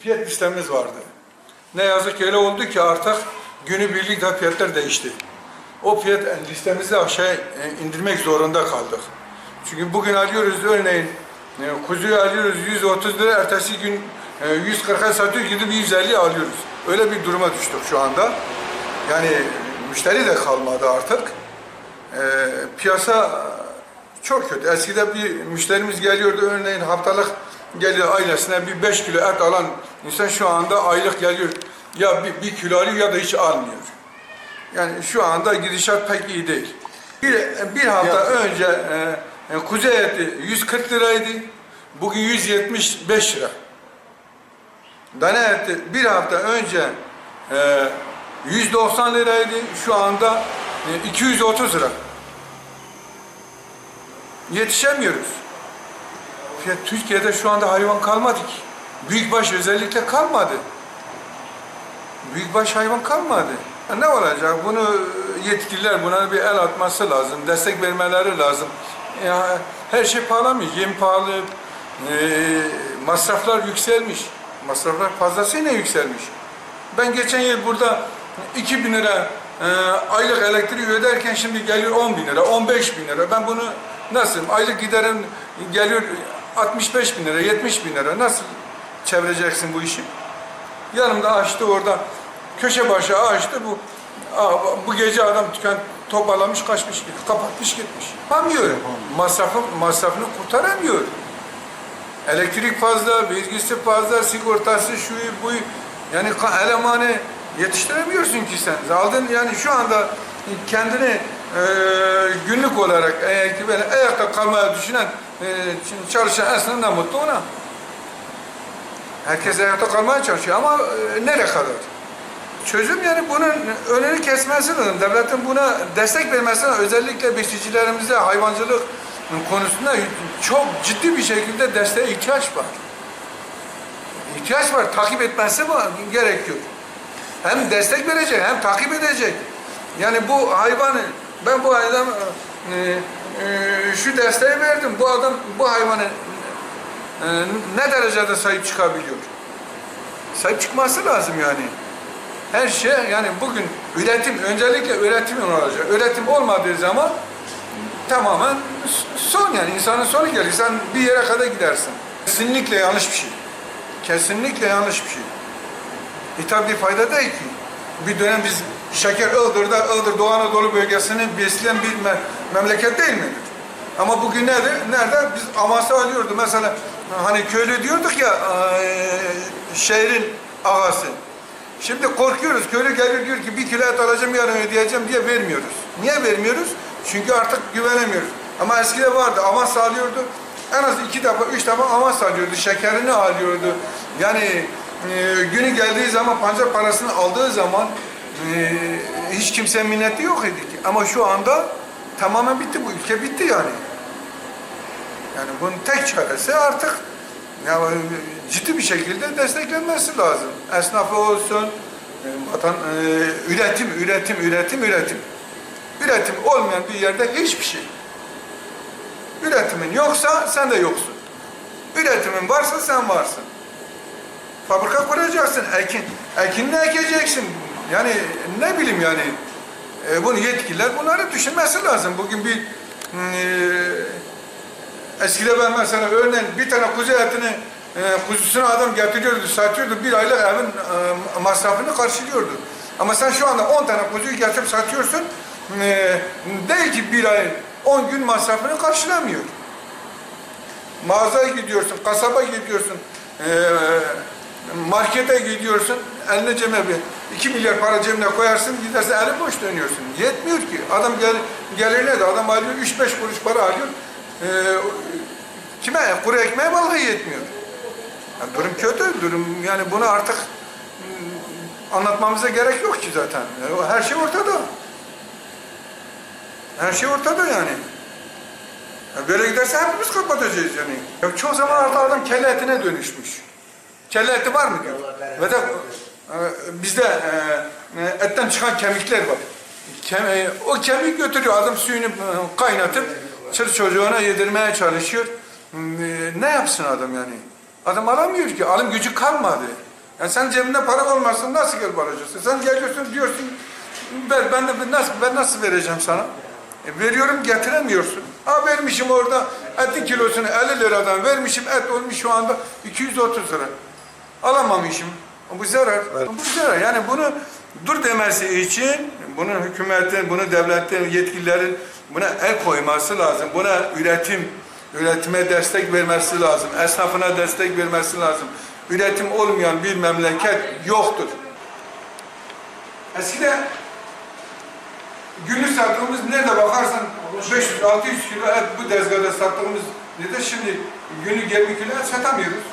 fiyat listemiz vardı. Ne yazık ki öyle oldu ki artık günü birlikte fiyatlar değişti. O fiyat listemizi aşağı e, indirmek zorunda kaldık. Çünkü bugün alıyoruz örneğin e, kuzuyu alıyoruz 130 lira, ertesi gün e, 140'a satıyoruz gidip 150 alıyoruz. Öyle bir duruma düştük şu anda. Yani müşteri de kalmadı artık. E, piyasa çok kötü. Eskiden bir müşterimiz geliyordu örneğin haftalık geliyor ailesine bir 5 kilo et alan insan şu anda aylık geliyor ya bir, bir kilo alıyor ya da hiç almıyor. Yani şu anda gidişat pek iyi değil. Bir, bir hafta önce e, e, kuzu eti 140 liraydı. Bugün 175 lira. Dana eti bir hafta önce e, 190 liraydı. Şu anda e, 230 lira. Yetişemiyoruz. Ya Türkiye'de şu anda hayvan kalmadı ki. Büyükbaş özellikle kalmadı. Büyükbaş hayvan kalmadı. Ya ne olacak? Bunu yetkililer buna bir el atması lazım. Destek vermeleri lazım. Ya her şey pahalanmış. Yem pahalı. e, masraflar yükselmiş. Masraflar fazlasıyla yükselmiş. Ben geçen yıl burada 2000 lira e, aylık elektriği öderken şimdi geliyor 10 bin lira, 15 bin lira. Ben bunu nasıl, aylık giderim geliyor 65 bin lira, 70 bin lira. Nasıl çevireceksin bu işi? Yanımda açtı orada, köşe başı açtı bu. Bu gece adam tüken toparlamış kaçmış, kapatmış gitmiş. Yapamıyor. Masrafı, masrafını kurtaramıyor. Elektrik fazla, bilgisi fazla, sigortası şu bu yani elemanı yetiştiremiyorsun ki sen. Aldın yani şu anda kendini e, günlük olarak eğer ki böyle ayakta kalmaya düşünen e, çalışan esnaf ne mutlu ona. Herkes ayakta kalmaya çalışıyor ama e, nereye kadar? Çözüm yani bunun önünü kesmesi lazım. Devletin buna destek vermesi lazım. Özellikle besicilerimize hayvancılık konusunda çok ciddi bir şekilde desteğe ihtiyaç var. İhtiyaç var. Takip etmesi gerekiyor? Hem destek verecek hem takip edecek. Yani bu hayvanı ben bu hayvan e, e, şu desteği verdim. Bu adam bu hayvanı e, ne derecede sahip çıkabiliyor? Sahip çıkması lazım yani. Her şey yani bugün üretim öncelikle üretim olacak. Üretim olmadığı zaman tamamen son yani insanın sonu gelir. Sen bir yere kadar gidersin. Kesinlikle yanlış bir şey. Kesinlikle yanlış bir şey. Hitap bir fayda değil ki. Bir dönem biz şeker Iğdır'da, Iğdır Doğu Anadolu bölgesini besleyen bir me- memleket değil midir? Ama bugün nerede? Nerede? Biz Amasya alıyordu. Mesela hani köylü diyorduk ya eee, şehrin ağası. Şimdi korkuyoruz. Köylü geliyor diyor ki bir kilo et alacağım yarın ödeyeceğim diye vermiyoruz. Niye vermiyoruz? Çünkü artık güvenemiyoruz. Ama eskide vardı. Amasya alıyordu. En az iki defa, üç defa Amasya alıyordu. Şekerini alıyordu. Yani e, günü geldiği zaman pancar parasını aldığı zaman e, hiç kimse minneti yok idi ki. Ama şu anda tamamen bitti bu ülke bitti yani. Yani bunun tek çaresi artık ya, ciddi bir şekilde desteklenmesi lazım. Esnafı olsun, e, vatan, e, üretim, üretim, üretim, üretim. Üretim olmayan bir yerde hiçbir şey. Üretimin yoksa sen de yoksun. Üretimin varsa sen varsın. Fabrika kuracaksın, ekin, ekinini ekeceksin. Yani ne bileyim yani, e, bunu yetkililer bunları düşünmesi lazım. Bugün bir e, Eskide ben mesela örneğin bir tane kuzu etini e, kuzusunu adam getiriyordu, satıyordu. Bir aylık evin e, masrafını karşılıyordu. Ama sen şu anda 10 tane kuzuyu getirip satıyorsun. E, değil ki bir ay 10 gün masrafını karşılamıyor. Mağazaya gidiyorsun, kasaba gidiyorsun, e, markete gidiyorsun, eline cebine bir 2 milyar para cebine koyarsın, gidersin eli boş dönüyorsun. Yetmiyor ki. Adam gel, gelir ne de adam alıyor 3-5 kuruş para alıyor. E, kime? Kuru ekmeğe vallahi yetmiyor. Yani durum kötü, durum yani bunu artık mm, anlatmamıza gerek yok ki zaten. Yani her şey ortada. Her şey ortada yani. Ya Böyle giderse hepimiz kapatacağız yani. Ya çoğu zaman artık adam kelle etine dönüşmüş. Kelle eti var mı. Ve de bizde e, e, etten çıkan kemikler var. E, o kemik götürüyor adam suyunu kaynatıp çır çocuğuna yedirmeye çalışıyor. E, ne yapsın adam yani? Adam alamıyor ki. Alım gücü kalmadı. Yani sen cebinde para olmasın nasıl gelip alacaksın? Sen geliyorsun diyorsun ver ben de nasıl ben nasıl vereceğim sana? E, veriyorum getiremiyorsun. Ha vermişim orada etin kilosunu 50 liradan vermişim et olmuş şu anda 230 lira. Alamamışım. Bu zarar. Bu zarar. Yani bunu dur demesi için bunun hükümetin, bunu devletin, yetkililerin buna el koyması lazım. Buna üretim, üretime destek vermesi lazım. Esnafına destek vermesi lazım. Üretim olmayan bir memleket yoktur. Eskiden günlük sattığımız nerede bakarsan 500-600 kilo et bu dezgada sattığımız nedir şimdi günlük 20 kilo et satamıyoruz.